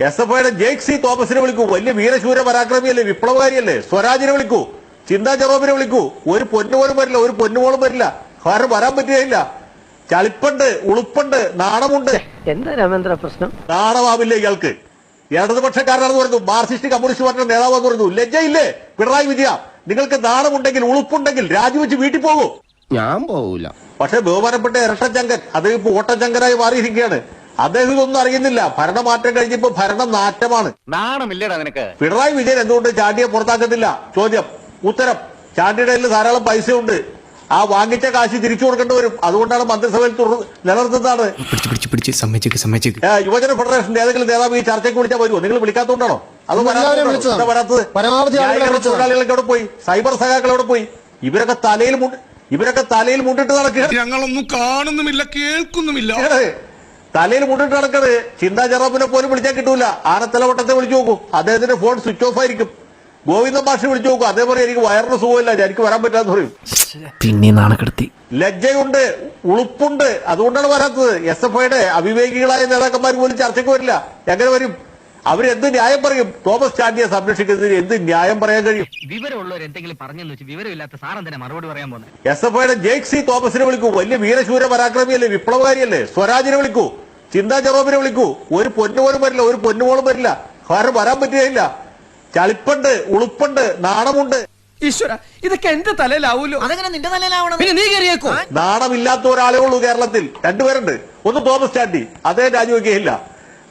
S F ഐയുടെ Jake C തോമസിനെ വിളിക്കൂ. വലിയ വീരശൂര പരാക്രമിയല്ലേ വിപ്ലവകാരിയല്ലേ സ്വരാജിനെ വിളിക്കൂ ചിന്താ ജവാബിനെ വിളിക്കൂ. ഒരു പൊന്നുപോലും വരില്ല ഒരു പൊന്നുപോലും വരില്ല. കാരണം വരാൻ പറ്റുകയില്ല. ചളിപ്പുണ്ട് ഉളുപ്പുണ്ട് നാണമുണ്ട്. എന്താ രാമേന്ദ്ര പ്രശ്നം? നാണമാവില്ലേ ഇയാൾക്ക് ഇടതുപക്ഷക്കാരനാണെന്ന് പറഞ്ഞു മാർസിസ്റ്റ് കമ്മ്യൂണിസ്റ്റ് പാർട്ടിയുടെ നേതാവെന്ന് പറഞ്ഞു ലജ്ജയില്ലേ? പിണറായി വിജയ നിങ്ങൾക്ക് നാണമുണ്ടെങ്കിൽ ഉളുപ്പുണ്ടെങ്കിൽ രാജിവെച്ച് വീട്ടിൽ പോകൂ. ഞാൻ പോകൂല പക്ഷെ ബഹുമാനപ്പെട്ട ഇരട്ടച്ചങ്കൻ അത് ഇപ്പൊ ഓട്ടച്ചങ്കനായി മാറിയിരിക്കുകയാണ്. അദ്ദേഹം ഇതൊന്നും അറിയുന്നില്ല. ഭരണമാറ്റം കഴിഞ്ഞപ്പോ ഭരണം നാറ്റമാണ്. നാണമില്ലടാ നിനക്ക്. പിണറായി വിജയൻ എന്തുകൊണ്ട് ചാണ്ടിയെ പുറത്താക്കത്തില്ല ചോദ്യം. ഉത്തരം. ചാണ്ടിയുടെ കയ്യിൽ ധാരാളം പൈസയുണ്ട്. ആ വാങ്ങിച്ച കാശ് തിരിച്ചു കൊടുക്കേണ്ടി വരും. അതുകൊണ്ടാണ് മന്ത്രിസഭയിൽ നിലനിർത്തുന്നതാണ്. പിടിച്ച് പിടിച്ച് പിടിച്ച്. സമ്മതിച്ചേക്ക് സമ്മതിച്ചേക്ക്. ഏ, യുവജന ഫെഡറേഷന്റെ ഏതെങ്കിലും നേതാവ് ഈ ചർച്ചയ്ക്ക് വിളിച്ചാൽ വരുമോ നിങ്ങൾ വിളിക്കാത്തതുകൊണ്ടാണോ അത് എല്ലാവരെയും വിളിച്ചതാണ്. എന്താ വരാത്തത് തൊഴിലാളികളൊക്കെ എവിടെ പോയി. സൈബർ സഖാക്കൾ എവിടെ പോയി. ഇവരൊക്കെ തലയിൽ മുണ്ട് ഇവരൊക്കെ തലയിൽ മുണ്ടിട്ട് നടക്കുക ഞങ്ങളൊന്നും കാണുന്നുമില്ല കേൾക്കുന്നുമില്ല? തലയിൽ മുട്ടിട്ട് നടക്കത് ചിന്താ ജറാബിനെ പോലും വിളിച്ചാൽ കിട്ടൂല. ആനത്തലവട്ടത്തെ വിളിച്ചു നോക്കൂ. അദ്ദേഹത്തിന്റെ ഫോൺ സ്വിച്ച് ഓഫ് ആയിരിക്കും. ഗോവിന്ദ ഭാഷ വിളിച്ചു നോക്കൂ. അതേ പറയും എനിക്ക് വയറിന് സുഖമില്ല. എനിക്ക് വരാൻ പറ്റാന്ന് പറയും. പിന്നെ നാണക്കെടുത്തി. ലജ്ജയുണ്ട്. ഉളുപ്പുണ്ട്. അതുകൊണ്ടാണ് വരാത്തത്. എസ് എഫ് ഐയുടെ അവിവേകികളായ നേതാക്കന്മാർ പോലും ചർച്ചയ്ക്ക് വരില്ല. എങ്ങനെ വരും? അവരെന്ത് ന്യായം പറയും? തോമസ് ചാണ്ടിയെ സംരക്ഷിക്കുന്നതിന് എന്ത് ന്യായം പറയാൻ കഴിയും? വിവരമുള്ളവർ എന്തെങ്കിലും പറഞ്ഞെന്ന് വെച്ച് വിവരമില്ലാത്ത സാറെന്തിനാ മറുപടി പറയാൻ പോകുന്നത് എസ് എഫ് ഐയുടെ ജെയ്ക് സി തോമസിനെ വിളിക്കൂ. വലിയ വീരശൂര പരാക്രമിയല്ലേ? വിപ്ലവകാരിയല്ലേ? സ്വരാജിനെ വിളിക്കൂ. ചിന്താ ജെറോമിനെ വിളിക്കൂ. ഒരു പൊന്നുപോലും വരില്ല ഒരു പൊന്നുപോലും വരില്ല. കാരണം വരാൻ പറ്റുകയില്ല. ചളിപ്പുണ്ട് ഉളുപ്പുണ്ട് നാണമുണ്ട്. ഈശ്വര ഇതൊക്കെ എന്റെ തലയിലാവൂലോ? അതെങ്ങനെ നിന്റെ തലയിലാവണം? പിന്നെ നീ കയറിയേക്കോ നാണമില്ലാത്ത ഒരാളേ ഉള്ളൂ കേരളത്തിൽ. രണ്ടുപേരുണ്ട്. ഒന്ന് തോമസ് ചാണ്ടി അതേ രാജിവെക്കുകയില്ല.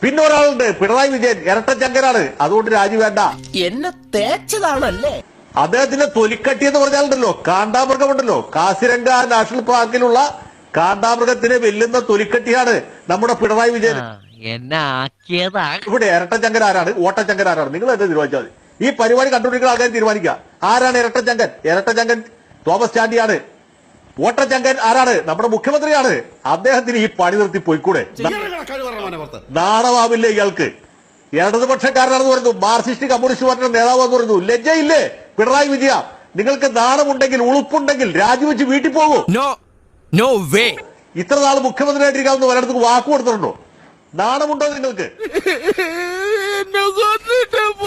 പിന്നെ ഒരാളുണ്ട് പിണറായി വിജയൻ ഇരട്ടച്ചങ്കനാണ് അതുകൊണ്ട് രാജി വേണ്ട. എന്നെ തേച്ചതാണല്ലേ? അദ്ദേഹത്തിന്റെ തൊലിക്കട്ടി എന്ന് പറഞ്ഞാലുണ്ടല്ലോ കാണ്ടാമൃഗമുണ്ടല്ലോ. കാസിരംഗ നാഷണൽ പാർക്കിലുള്ള കാണ്ടാമൃഗത്തിനെ വെല്ലുന്ന തൊലിക്കെട്ടിയാണ് നമ്മുടെ പിണറായി വിജയൻ. എന്നെ ആക്കിയതാ. ഇവിടെ ഇരട്ടച്ചങ്കൻ ആരാണ്? ഓട്ടച്ചങ്കൻ ആരാണ് നിങ്ങൾ എന്നെ തീരുമാനിച്ചാൽ മതി. ഈ പരിപാടി കണ്ടുപിടിക്കുന്ന ആൾക്കാർ തീരുമാനിക്കുക. ആരാണ് ഇരട്ടച്ചങ്കൻ? ഇരട്ടച്ചങ്കൻ തോമസ് ചാണ്ടിയാണ്. ഓട്ടച്ചങ്കൻ ആരാണ്? നമ്മുടെ മുഖ്യമന്ത്രിയാണ്. അദ്ദേഹത്തിന് ഈ പണി നിർത്തി പോയിക്കൂടെ? നാണമാവില്ല ഇയാൾക്ക്? ഇടതുപക്ഷക്കാരനാണെന്ന് പറഞ്ഞു. മാർക്സിസ്റ്റ് കമ്മ്യൂണിസ്റ്റ് പാർട്ടിയുടെ നേതാവെന്ന് പറഞ്ഞു. ലജ്ജയില്ലേ? പിണറായി വിജയ നിങ്ങൾക്ക് നാണമുണ്ടെങ്കിൽ ഉളുപ്പുണ്ടെങ്കിൽ രാജിവെച്ച് വീട്ടിൽ പോകൂ. നോ വേ ഇത്ര നാൾ മുഖ്യമന്ത്രിയായിട്ടിരിക്കാവുന്ന പലയിടത്തും വാക്ക് കൊടുത്തിട്ടുണ്ടോ? നാണമുണ്ടോ നിങ്ങൾക്ക്?